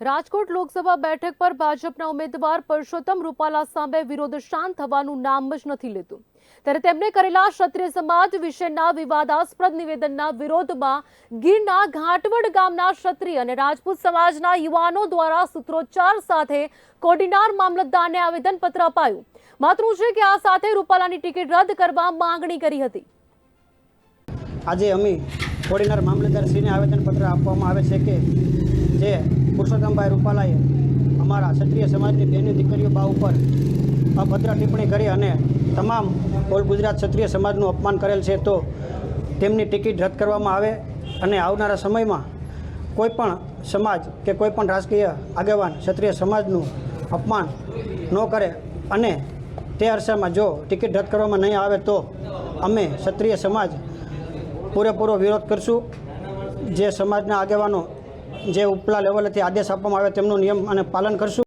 રાજકોટ લોકસભા બેઠક પર ભાજપના ઉમેદવાર પરસોત્તમ રૂપાલા સામે વિરોધ શાંત થવાનું નામ જ નથી લેતું. ત્યારે તેમણે કરેલા ક્ષત્રિય સમાજ વિશેના વિવાદાસ્પદ નિવેદનના વિરોધમાં ગીરના ઘાટવડ ગામના ક્ષત્રિય અને રાજપૂત સમાજના યુવાનો દ્વારા સૂત્રોચ્ચાર સાથે કોડીનાર મામલતદારને આવેદનપત્ર અપાયું. માત્રું છે કે આ સાથે રૂપાલાની ટિકિટ રદ કરવા માંગણી કરી હતી. આજે અમે કોડીનાર મામલતદારશ્રીને આવેદનપત્ર આપવામાં આવે છે કે જે પુરુષોત્તમભાઈ રૂપાલાએ અમારા ક્ષત્રિય સમાજની બહેની દીકરીઓ બા ઉપર અભદ્ર ટિપ્પણી કરી અને તમામ ઓલ ગુજરાત ક્ષત્રિય સમાજનું અપમાન કરેલ છે, તો તેમની ટિકિટ રદ કરવામાં આવે અને આવનારા સમયમાં કોઈપણ સમાજ કે કોઈપણ રાજકીય આગેવાન ક્ષત્રિય સમાજનું અપમાન ન કરે અને તે અરસામાં જો ટિકિટ રદ કરવામાં નહીં આવે, તો અમે ક્ષત્રિય સમાજ પૂરેપૂરો વિરોધ કરશું. જે સમાજના આગેવાનો જે ઉપલા લેવલેથી આદેશ આપવામાં આવે તેમનું નિયમ અને પાલન કરશું.